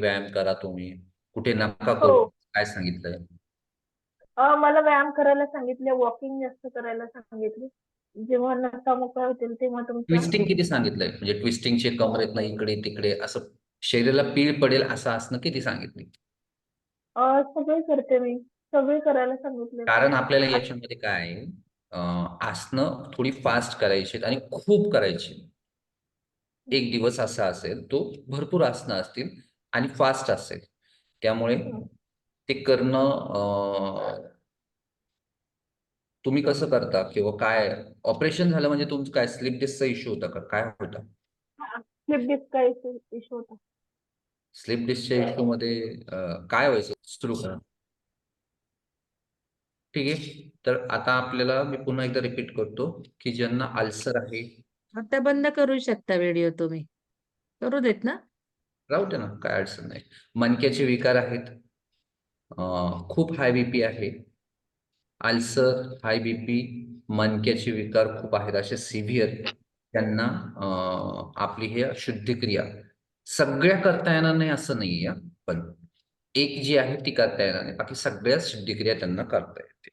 व्यायाम करा तुम्ही. कुठे नका हो. करू. काय सांगितलंय? मला व्यायाम करायला सांगितले वॉकिंग जास्त करायला सांगितले. जेव्हा नसा मोकळ्या होतील तेव्हा तुमचं ट्विस्टिंग किती सांगितलंय? म्हणजे ट्विस्टिंगचे कमरेत ना इकडे तिकडे असं शरीराला पीळ पडेल असं असणं किती सांगितली सगळे करते मी. सगळे करायला सांगितले. कारण आपल्याला याच्यामध्ये काय आसनं थोडी फास्ट करायची आणि खूप करायची एक दिवस असा असेल तो भरपूर आसनं असतील. आणि फास्ट असेल. त्यामुळे. ते करणं तुम्ही कसं करता किंवा काय? ऑपरेशन झालं म्हणजे तुमचं काय स्लिप डिस्कचा इश्यू होता का? काय होता? स्लिप डिस्क का इश्यू होता. स्लिप डिस्कच्या इश्यू मध्ये काय व्हायचं सुरू करा. ठीक आहे? तर आता आपल्याला मी पुन्हा एकदा रिपीट करतो की ज्यांना अल्सर आहे. आता बंद करू शकता व्हिडिओ तुम्ही. करू देत ना? राहू दे ना काय अडचण नाही. मनक्याचे विकार आहेत. खूप हाय बीपी आहे. अल्सर हाय बीपी मनक्याचे विकार खूप आहेत. असे सिव्हिअर त्यांना आपली हे शुद्धिक्रिया. सगळ्या करता येणार नाही असं नाही आहे पण एक जी आहे ती करता येणार नाही. बाकी सगळ्याच शुद्धिक्रिया त्यांना करता येते.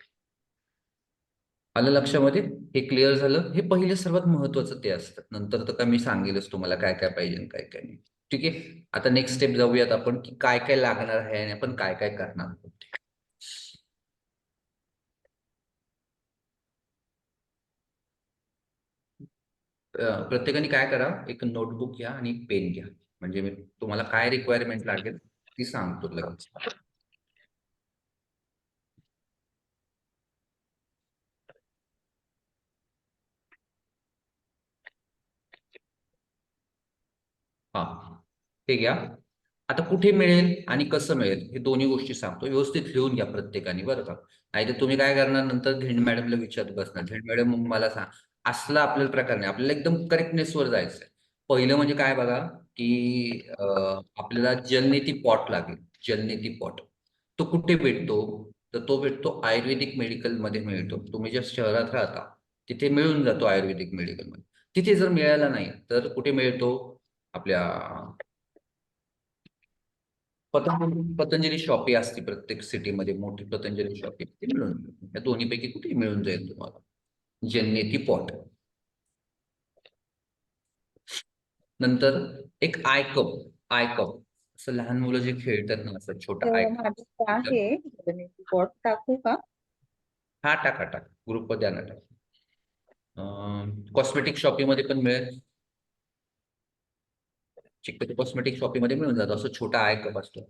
आलं लक्षामध्ये? हे क्लिअर झालं? हे पहिले सर्वात महत्वाचं ते असतं. नंतर तर काय मी सांगेलच तुम्हाला काय काय पाहिजे काय काय नाही. ठीक आहे? आता नेक्स्ट स्टेप जाऊयात आपण की काय काय लागणार आहे आणि आपण काय काय करणार आहोत. प्रत्येकाने काय करा एक नोटबुक घ्या आणि पेन घ्या. म्हणजे मी तुम्हाला काय रिक्वायरमेंट लागेल ती सांगतो लगेच. हा. हे घ्या. आता कुठे मिळेल आणि कसं मिळेल हे दोन्ही गोष्टी सांगतो. व्यवस्थित लिहून घ्या प्रत्येकाने बरं का? नाहीतर तुम्ही काय करणार? नंतर झेंड मॅडमला विचारत बसणार. झेंड मॅडम मला सांग असला आपल्याला प्रकार नाही. आपल्याला एकदम करेक्टनेसवर जायचं पहिलं म्हणजे काय बघा की आपल्याला जलनेती पॉट लागेल. जलनेती पॉट तो कुठे भेटतो? तर तो भेटतो आयुर्वेदिक मेडिकलमध्ये मिळतो. तुम्ही ज्या शहरात राहता तिथे मिळून जातो आयुर्वेदिक मेडिकलमध्ये तिथे जर मिळाला नाही तर कुठे मिळतो? आपल्या पतंजली पतंजली शॉपी असते प्रत्येक सिटीमध्ये मोठी पतंजली शॉपी ती मिळून. या दोन्हीपैकी कुठे मिळून जाईल तुम्हाला. जन्नेती पॉट. नंतर एक आय कप आय कप असं लहान मुलं जे खेळतात ना असं छोटा आय माझं आहे. पॉट टाकू का? हा टाका टाका. ग्रुप द्या ना टाका. कॉस्मेटिक शॉपीमध्ये पण मिळेल. चिकपती कॉस्मेटिक शॉपिंगमध्ये मिळून जातो. असं छोटा आय कप असतो.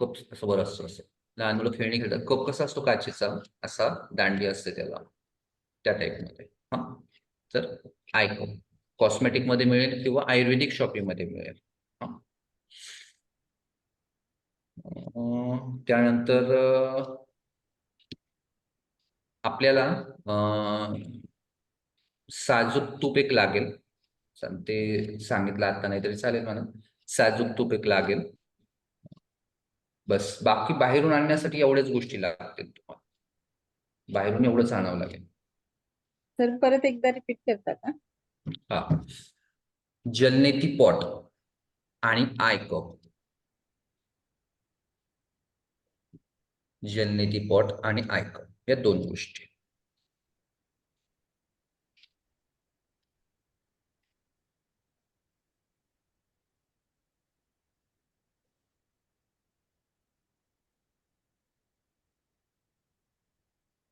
कप असं बरं असं. लहान मुलं खेळणी खेळतात. कप कसा असतो? काचेचा. असा दांडी असते त्याला. त्या टाईपमध्ये हा? तर आय कप. कॉस्मेटिकमध्ये मिळेल किंवा आयुर्वेदिक शॉपिंगमध्ये मिळेल. त्यानंतर आपल्याला साजूक तूप एक लागेल. ते सांगितलं आता नाही तरी चालेल म्हणा साजूक तूप एक लागेल. बस बाकी बाहेरून आणण्यासाठी एवढ्याच गोष्टी लागतील तुम्हाला. बाहेरून एवढंच आणावं लागेल. तर परत एकदा रिपीट करता का? हा. जलनेती पॉट आणि आय कप. जलनेती पॉट आणि आय कप या दोन गोष्टी.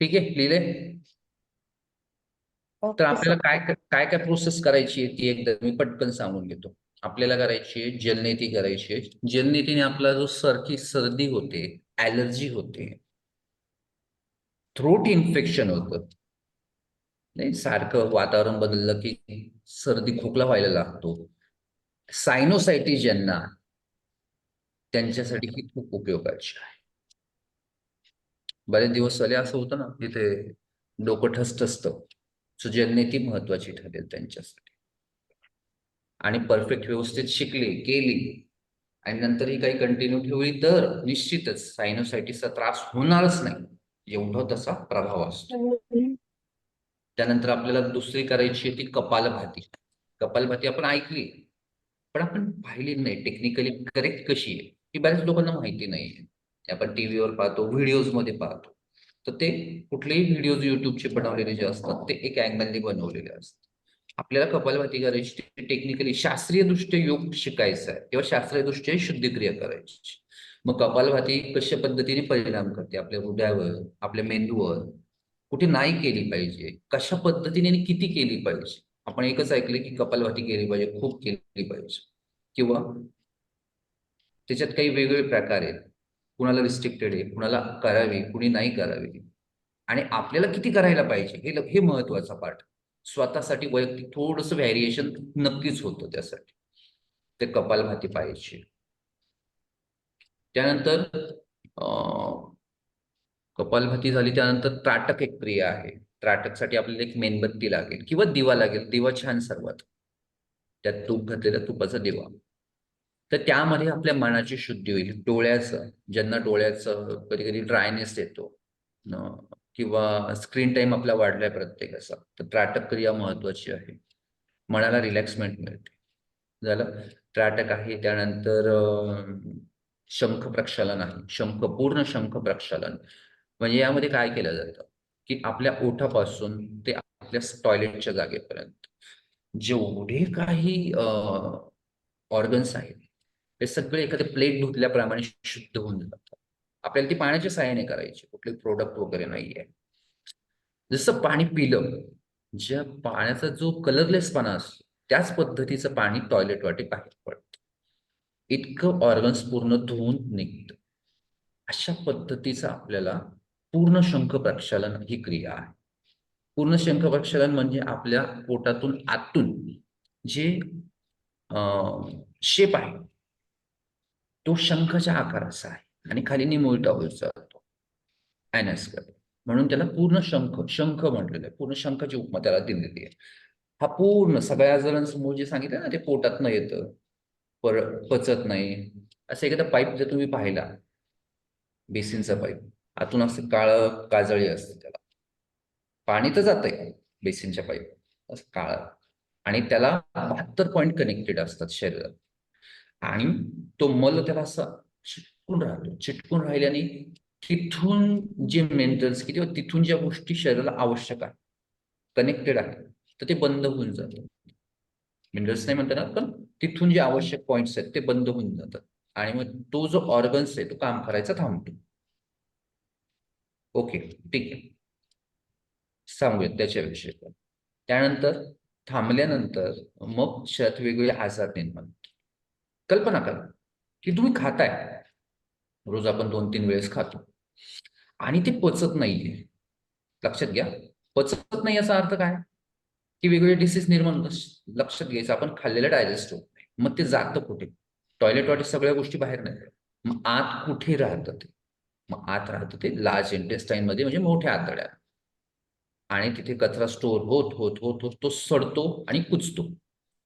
ठीक आहे लिहिले? तर आपल्याला काय काय काय प्रोसेस करायची आहे ती एकदा मी पटकन सांगून घेतो. आपल्याला करायची आहे जलनेती करायची आहे. जलनेतीने आपला जो सरकी सर्दी होते ऍलर्जी होते थ्रोट इन्फेक्शन होतं. नाही सारखं वातावरण बदललं की सर्दी खोकला व्हायला लागतो. सायनोसायटिस ज्यांना त्यांच्यासाठी ही खूप उपयोगाची आहे. बरेच दिवस झाले असं होतं ना तिथे डोकं ठसठसतं. सो ती महत्वाची ठरेल त्यांच्यासाठी. आणि परफेक्ट व्यवस्थित शिकली केली आणि नंतर ही काही कंटिन्यू ठेवली तर निश्चितच सायनोसायटीसचा त्रास होणारच नाही एवढा तसा प्रभाव असतो. त्यानंतर आपल्याला दुसरी करायची आहे ती कपालभाती. कपालभाती आपण ऐकली पण आपण पाहिली नाही. टेक्निकली करेक्ट कशी आहे ही बऱ्याच लोकांना माहिती नाहीये. आपण टीव्हीवर पाहतो व्हिडिओजमध्ये पाहतो. तर ते कुठलेही व्हिडिओज युट्यूबचे बनवलेले जे असतात ते एक अँगलने बनवलेले असतात. आपल्याला कपालभाती करायची टेक्निकली शास्त्रीय दृष्ट्या योग शिकायचा आहे किंवा शास्त्रीय दृष्ट्या शुद्धिक्रिया करायची. मग कपालभाती कशा पद्धतीने परिणाम करते? आपल्या हृदयावर आपल्या मेंदूवर? कुठे नाही केली पाहिजे? कशा पद्धतीने आणि किती केली पाहिजे? आपण एकच ऐकले की कपालभाती केली पाहिजे खूप केली पाहिजे. किंवा त्याच्यात काही वेगवेगळे प्रकार आहेत. कुणाला रिस्ट्रिक्टेड आहे कुणाला करावी कुणी नाही करावी. आणि आपल्याला किती करायला पाहिजे? हे हे महत्त्वाचा पार्ट स्वतःसाठी वैयक्तिक थोडस व्हॅरिएशन नक्कीच होतं त्यासाठी. ते कपालभाती पाहिजे. त्यानंतर कपालभाती झाली त्यानंतर त्राटक एक क्रिया आहे. त्राटकसाठी आपल्याला एक मेणबत्ती लागेल किंवा दिवा लागेल. दिवा छान सर्वात. त्यात तूप घातलेला तुपाचा दिवा. तर त्यामध्ये आपल्या मनाची शुद्धी होईल. डोळ्याचं ज्यांना डोळ्याचं कधी कधी ड्रायनेस येतो किंवा स्क्रीन टाइम आपला वाढलाय प्रत्येकाचा तर त्राटक क्रिया महत्वाची आहे. मनाला रिलॅक्समेंट मिळते. झालं? त्राटक आहे त्यानंतर शंख प्रक्षालन आहे. शंख पूर्ण शंख प्रक्षालन. म्हणजे यामध्ये काय केलं जातं? की आपल्या ओठापासून ते आपल्या टॉयलेटच्या जागेपर्यंत. जेवढे काही ऑर्गन्स आहेत ते सगळे एखाद्या प्लेट धुतल्याप्रमाणे शुद्ध होऊन जातात आपल्याला ती पाण्याच्या सहाय्याने करायची. कुठले प्रोडक्ट वगैरे नाहीये. जसं पाणी पिलं ज्या पाण्याचा जो कलरलेसपणा असतो त्याच पद्धतीचं पाणी टॉयलेट वाटे बाहेर पडतं. इतकं ऑर्गन्स पूर्ण धुवून निघतं. अशा पद्धतीचं आपल्याला पूर्ण शंख प्रक्षालन ही क्रिया आहे. पूर्ण शंख प्रक्षालन म्हणजे आपल्या पोटातून आतून जे शेप आहे तो शंखाच्या आकाराचा आहे. आणि खाली निमुळता होत जातो म्हणून त्याला पूर्ण शंख शंख म्हटलेलं आहे. पूर्ण शंखाची उपमा त्याला दिलेली आहे. हा पूर्ण सगळ्या जणांसमोर जे सांगितलं ना ते पोटातनं येतं पर पचत नाही. असं एखादा पाईप जर तुम्ही पाहिला बेसिनचा पाईप आतून असं काळ काजळी असतं त्याला. पाणी तर जातंय बेसिनच्या पाईप असं काळ. आणि त्याला बहात्तर पॉईंट कनेक्टेड असतात शरीरात. आणि तो मल त्याला असा चिटकून राहतो. चिटकून राहिल्याने तिथून जे मेंटल्स किंवा तिथून ज्या गोष्टी शरीराला आवश्यक आहे कनेक्टेड आहे तर ते बंद होऊन जातं. मिनरल्स नाही म्हणताना पण तिथून जे आवश्यक पॉइंट्स आहेत ते बंद होऊन जातात. आणि मग तो जो ऑर्गन्स आहे तो काम करायचा थांबतो. ओके ठीक आहे. सांगूयात त्याच्याविषयी त्यानंतर थांबल्यानंतर मग शरीरात वेगवेगळे आजार निर्माण होतात. कल्पना करा की तुम्ही खाताय. रोज आपण दोन तीन वेळेस खातो. आणि ते पचत नाहीये. लक्षात घ्या. पचत नाही याचा अर्थ काय? की वेगवेगळे डिसीज निर्माण लक्षात घ्यायचं. आपण खाल्लेलं डायजेस्ट होत नाही. मग ते जातं कुठे? टॉयलेट वॉयलेट सगळ्या गोष्टी बाहेर नाही मग आत कुठे राहतं ते? मग आत राहतं ते लार्ज इंटेस्टाईन मध्ये म्हणजे मोठ्या आतड्यात. आणि तिथे कचरा स्टोर होत होत होत होत तो सडतो आणि कुजतो.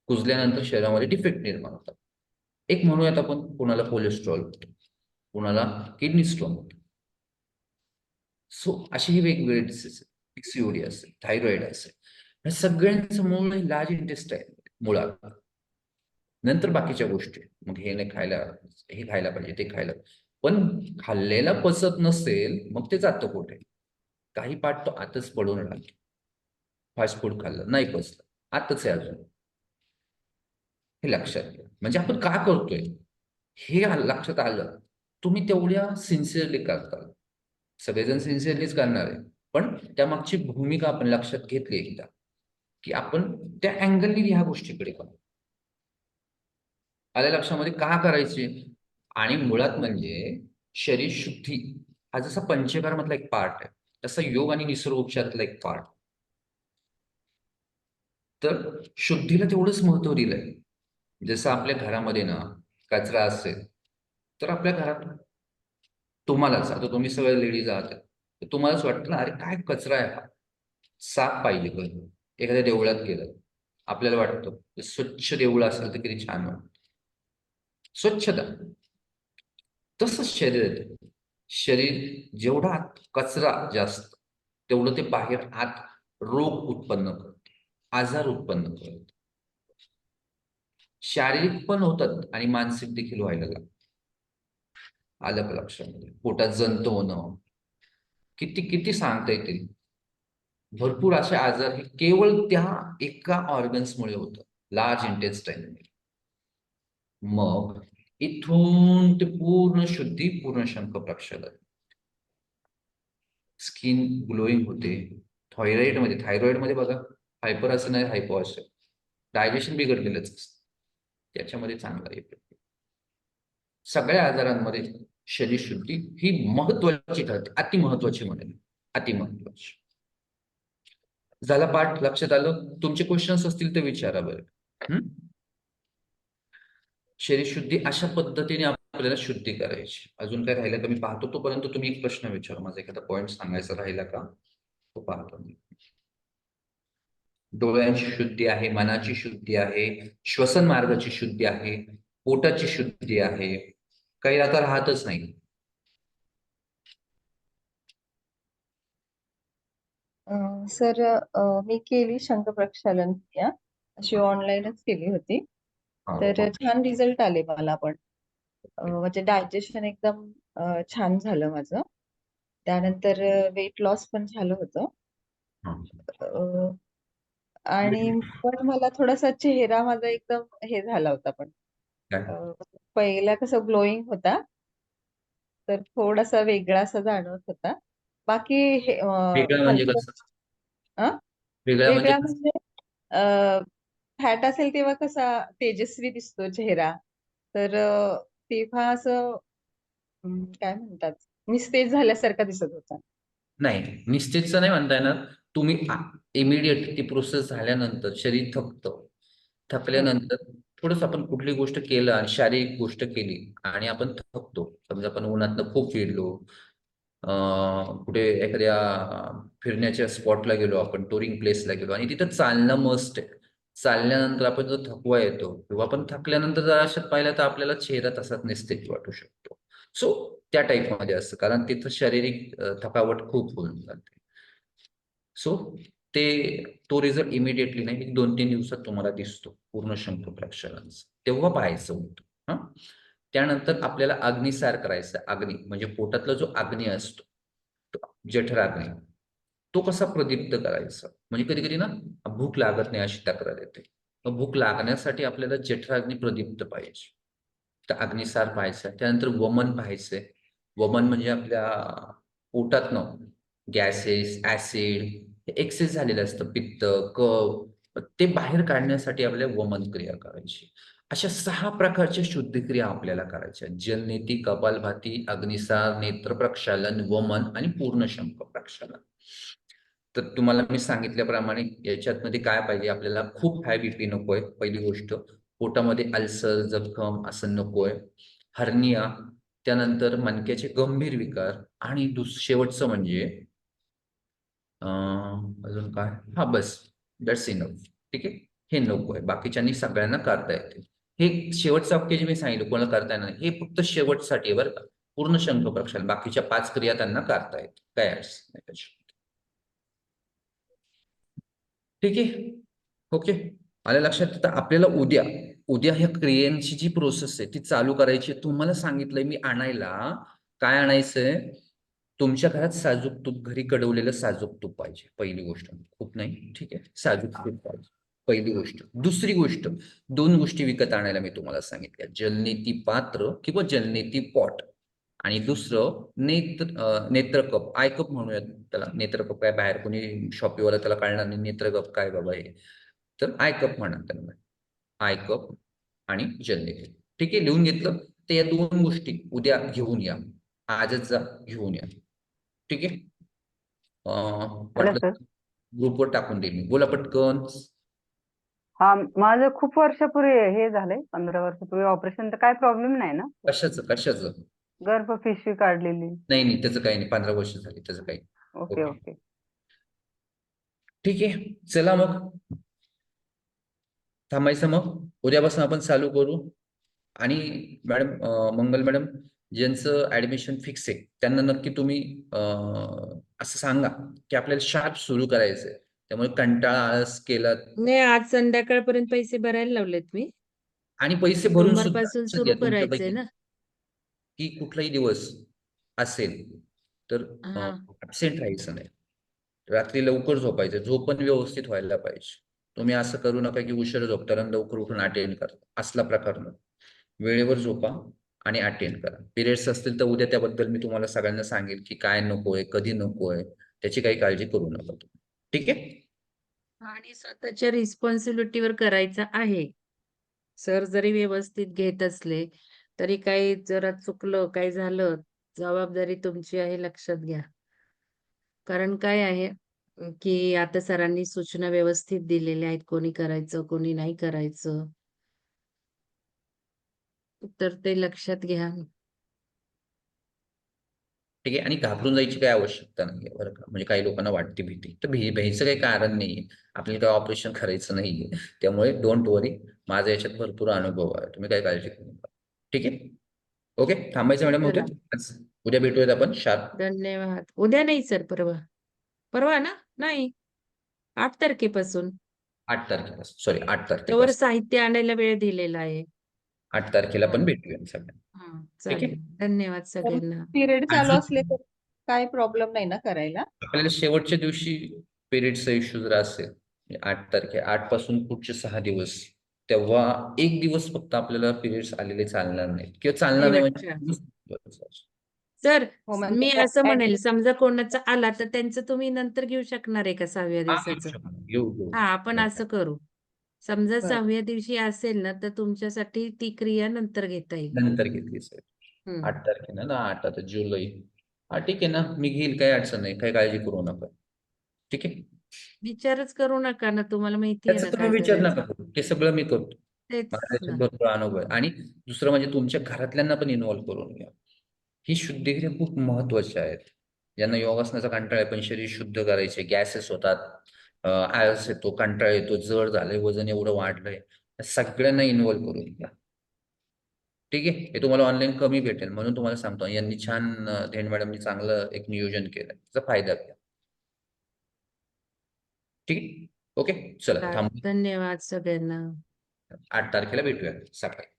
कुजल्यानंतर शरीरामध्ये डिफेक्ट निर्माण होतात. एक म्हणूयात आपण कोणाला कोलेस्ट्रॉल कोणाला किडनी स्टोन सो अशी ही वेगवेगळे डिसीज पिक्सिओडी असेल थायरॉइड असेल. या सगळ्यांचं मूळ लार्ज इंटेस्टाईन मुळात. नंतर बाकीच्या गोष्टी मग हे नाही खायला हे खायला पाहिजे ते खायला. पण खाल्लेला पचत नसेल मग ते जातं कुठे? काही पाठ तो आतच पडून राहतो फास्ट फूड खाल्लं नाही पचलं. आतच आहे अजून. हे लक्षात घ्या. म्हणजे आपण का करतोय? हे लक्षात आलं तुम्ही तेवढ्या सिन्सिअरली करताल. सगळेजण सिन्सिअरलीच करणार आहे. पण त्यामागची भूमिका आपण लक्षात घेतली एकदा की आपण त्या अँगलनी ह्या गोष्टीकडे पाहू. आल्या लक्षामध्ये का करायचे? आणि मुळात म्हणजे शरीर शुद्धी हा जसा पंचकर्मातला एक पार्ट आहे तसा योग आणि निसर्गोपचारातला एक पार्ट तर शुद्धीला तेवढंच महत्त्व दिलंय. जसं आपल्या घरामध्ये ना कचरा असेल तर आपल्या घरात तुम्हालाच आता तुम्ही सगळे लेडीज आहात. तर तुम्हालाच वाटतं ना अरे काय कचरा आहे हा? साफ पाहिजे घर एखाद्या देवळात गेलं आपल्याला वाटतं स्वच्छ देऊळ असेल तर किती छान वाटत. स्वच्छता. तसंच शरीर. आहे शरीर जेवढा आत कचरा जास्त तेवढं ते बाहेर आत रोग उत्पन्न करत आजार उत्पन्न करत. शारीरिक पण होतात आणि मानसिक देखील व्हायला लागतात आलं लक्षामध्ये पोटात जंत होणं. किती किती सांगता येतील? भरपूर असे आजार हे केवळ त्या एका ऑर्गन्समुळे होतं. लार्ज इंटेस्टाईन मग इथून ते पूर्ण शुद्धी पूर्ण शंख प्रक्षालन. स्किन ग्लोईंग होते. थायरॉइडमध्ये थायरॉइडमध्ये बघा. हायपर असं नाही हायपो असं डायजेशन बिघडलेलंच असतं. त्याच्यामध्ये चांगला येतो सगळ्या आजारांमध्ये शरीर शुद्धी ही महत्वाची ठरते. अति महत्वाची म्हणेल. अतिमहत्वाची झाला पाठ लक्षात आलं तुमचे क्वेश्चन्स असतील तर विचारा बरं. शरीरशुद्धी शरीर शुद्धी अशा पद्धतीने आपल्याला शुद्धी करायची. अजून काय राहिलं का? मी पाहतो तोपर्यंत तुम्ही एक प्रश्न विचारा. माझा एखादा पॉइंट सांगायचा राहिला का? तो पाहतो मी. डोळ्यांची शुद्धी आहे मनाची शुद्धी आहे श्वसन मार्गाची शुद्धी आहे पोटाची शुद्धी आहे. काही आता राहतच नाही. सर मी केली शंख प्रक्षालन क्रिया. अशी ऑनलाईनच केली होती. तर. छान रिझल्ट आले मला पण. म्हणजे डायजेशन एकदम छान झालं माझं. त्यानंतर वेट लॉस पण झालं होतं. आणि पण मला थोडासा चेहरा माझा एकदम हे झाला होता पण. काय? अं, पहिला कसं ग्लोईंग होता. तर थोडासा वेगळा असा जाणवत होता. बाकी हे अं, वेगळं म्हणजे हलकं- कसं? अं? वेगळं म्हणजे वेगळा कसं? म्हणजे फॅट असेल तेव्हा कसा तेजस्वी दिसतो चेहरा. तर अं, तेव्हा असं अं, काय म्हणतात? निस्तेज झाल्यासारखा दिसत होता. नाही निश्चितच नाही म्हणता येणार. तुम्ही इमिडिएट ती प्रोसेस झाल्यानंतर शरीर थकतं. थकल्यानंतर थोडस आपण कुठली गोष्ट केलं आणि शारीरिक गोष्ट केली आणि आपण थकतो. समजा आपण उन्हातनं खूप फिरलो कुठे एखाद्या फिरण्याच्या स्पॉटला गेलो आपण टुरिंग प्लेसला गेलो आणि तिथं चालणं मस्ट आहे. चालल्यानंतर आपण जो थकवा येतो किंवा आपण थकल्यानंतर जर अशात पाहिलं तर आपल्याला चेहरा तसाच निस्तेज वाटू शकतो. सो त्या टाईपमध्ये असतं. कारण तिथं शारीरिक थकावट खूप होऊन जाते. सो ते तो रिझल्ट इमिडिएटली नाही दोन तीन दिवसात तुम्हाला दिसतो पूर्ण शंकू प्रक्षालनाचा. तेव्हा पाहायचं होतं हा? त्यानंतर आपल्याला अग्निसार करायचा अग्नी म्हणजे पोटातला जो अग्नी असतो तो जठराग्नी तो कसा प्रदीप्त करायचा? म्हणजे कधी कधी ना भूक लागत नाही अशी तक्रार येते. मग भूक लागण्यासाठी आपल्याला जठराग्नी प्रदीप्त पाहिजे. तर अग्निसार पाहायचा त्यानंतर वमन पाहायचंय वमन म्हणजे आपल्या पोटातनं गॅसेस ऍसिड एक्सेस झालेलं असतं. पित्त कफ ते बाहेर काढण्यासाठी आपल्याला वमन क्रिया करायची. अशा सहा प्रकारच्या शुद्धक्रिया आपल्याला करायच्या. जलनेती कपालभाती अग्निसार नेत्र प्रक्षालन वमन आणि पूर्ण शंख प्रक्षालन. तर तुम्हाला मी सांगितल्याप्रमाणे याच्यातमध्ये काय पाहिजे? आपल्याला खूप हाय बीपी नकोय पहिली गोष्ट. पोटामध्ये अल्सर जखम असं नकोय. हर्निया त्यानंतर मणक्याचे गंभीर विकार आणि दुस शेवटचं म्हणजे अजून काय? हा बस. दॅट्स इनफ ठीक आहे? हे नको आहे. बाकीच्यांनी सगळ्यांना करता येते हे शेवटचा वाक्य जे मी सांगितलं कोणाला करता येणार नाही, हे फक्त शेवटसाठी बरं का. पूर्ण शंख प्रक्षाल बाकीच्या पाच क्रिया त्यांना करता येत काय ठीक आहे? ओके. आल्या लक्षात? तर आपल्याला उद्या उद्या ह्या क्रियांची जी प्रोसेस आहे ती चालू करायची आहे. तुम्हाला सांगितलंय मी आणायला. काय आणायचंय? तुमच्या घरात साजूक तूप घरी कडवलेलं साजूक तूप पाहिजे. पहिली गोष्ट. खूप नाही? ठीक आहे? साजूक तूप पाहिजे. पहिली गोष्ट. दुसरी गोष्ट. दोन गोष्टी विकत आणायला मी तुम्हाला सांगितल्या. जलनेती पात्र किंवा जलनेती पॉट. आणि दुसरं नेत्र नेत्रकप. आय कप म्हणूयात त्याला. नेत्रकप काय? बाहेर कोणी शॉपीवाला त्याला कळणार नाही. नेत्रकप काय बाबा हे? तर आय कप म्हणा त्यांना आय कप आणि जलनेती. ठीक आहे? लिहून घेतलं? तर या दोन गोष्टी उद्या घेऊन या. आजच जा. घेऊन या. ठीक आहे. ग्रुपवर टाकून देईल मी. बोला पटकन. हा माझं खूप वर्षापूर्वी हे झालंय पंधरा वर्षापूर्वी ऑपरेशन तर काय प्रॉब्लेम नाही ना? कशाचं कशाचं? गर्भ पिशवी काढलेली. नाही नाही त्याचं काही नाही. पंधरा वर्ष झाली त्याचं काही. Okay okay. ठीक आहे. चला मग. थांबायचं मग. उद्यापासून आपण चालू करू. आणि मॅडम मंगल मॅडम ज्यांचं ऍडमिशन फिक्स आहे त्यांना नक्की तुम्ही अं, असं सांगा की आपल्याला शार्प सुरू करायचंय. त्यामुळे कंटाळा आळस केला नाही आज संध्याकाळपर्यंत पैसे भरायला लावलेत मी. आणि पैसे भरून सोमवारपासून सुरू करायचंय ना. की कुठलाही दिवस असेल तर. ऍबसेंट राहायचं नाही. रात्री लवकर झोपायचं झोप पण व्यवस्थित व्हायला पाहिजे. तुम्ही असं करू नका की उशीर झोपताना लवकर उठून अटेंड करा. असला प्रकार नको वेळेवर झोपा. आणि अटेंड करा. पिरियड्स असतील तर उद्या त्याबद्दल मी तुम्हाला सगळ्यांना सांगेल की काय नकोय कधी नकोय त्याची काही काळजी करू नका तुम्ही. ठीक आहे? आणि स्वतःच्या रिस्पॉन्सिबिलिटीवर करायचं आहे. सर जरी व्यवस्थित घेत असले तरी काही जरा चुकलं काही झालं जबाबदारी तुमची आहे लक्षात घ्या. कारण काय आहे की आता सरांनी सूचना व्यवस्थित दिलेल्या आहेत कोणी करायचं कोणी नाही करायचं. तर ते लक्षात घ्या. ठीक आहे आणि घाबरून जायची काही आवश्यकता नाहीये बरं का? म्हणजे काही लोकांना वाटते भीती. तर भी भ्यायचं काही कारण नाहीये. आपल्याला काही ऑपरेशन करायचं नाहीये. त्यामुळे डोंट वरी माझा याच्यात भरपूर अनुभव आहे. तुम्ही काही काळजी करू नका. ठीक आहे? ओके थांबायचं मॅडम उद्या उद्या भेटूयात आपण. शार्प. धन्यवाद. उद्या नाही सर परवा. परवा ना? नाही. आठ तारखेपासून. आठ तारखेला सॉरी आठ तारखेला साहित्य आणायला वेळ दिलेला आहे. आठ तारखेला पण भेटूया सगळ्यांना. हा ठीक आहे. चालेल. धन्यवाद सगळ्यांना. पिरियड चालू आणि- असले तर काय प्रॉब्लेम नाही ना करायला? आपल्याला शेवटच्या दिवशी पिरियडचा इश्यू जर असेल म्हणजे आठ तारखे आठपासून पुढचे सहा दिवस तेव्हा एक दिवस फक्त आपल्याला पिरियड्स आलेले चालणार नाहीत. किंवा चालणार नाही म्हणजे सर हो, म्हणजे मी असं म्हणेल समजा कोणाचा आला तर त्यांचं तुम्ही नंतर घेऊ शकणार आहे का सहाव्या दिवसाचं? घेऊ घेऊ. हा आपण. असं करू. समजा बरं. सहाव्या दिवशी असेल ना तर तुमच्यासाठी ती क्रिया नंतर घेता येईल. नंतर घेतली सर. हम्म. आठ तारखेला ना? आठ आता जुलै. हा ठीक आहे ना. मी घेईल काही अडचण नाही. काही काळजी करू नका. ठीक आहे? विचारच करू नका ना तुम्हाला माहिती आहे त्याचा ना तुम्ही काय विचार करायचं. नका करू. ते सगळं मी करतो. तेच मला त्याच्यात ना. भरपूर अनुभव आहे. आणि दुसरं म्हणजे तुमच्या घरातल्यांना पण इन्व्हॉल्व करून घ्या. ही शुद्धीक्रिया खूप महत्वाची आहेत. ज्यांना योगासनाचा कंटाळा आहे पण शरीर शुद्ध करायचे गॅसेस होतात. आळस येतो कंटाळा येतो जड झालंय वजन एवढं वाढलंय सगळ्यांना इन्व्हॉल्व करून घ्या. ठीक आहे? हे तुम्हाला ऑनलाईन कमी भेटेल म्हणून तुम्हाला सांगतो. यांनी छान धेंड मॅडमनी चांगलं एक नियोजन केलं त्याचा फायदा घ्या. ठीक आहे? ओके? चला. थांबू. धन्यवाद सगळ्यांना. आठ तारखेला भेटूया. सकाळी.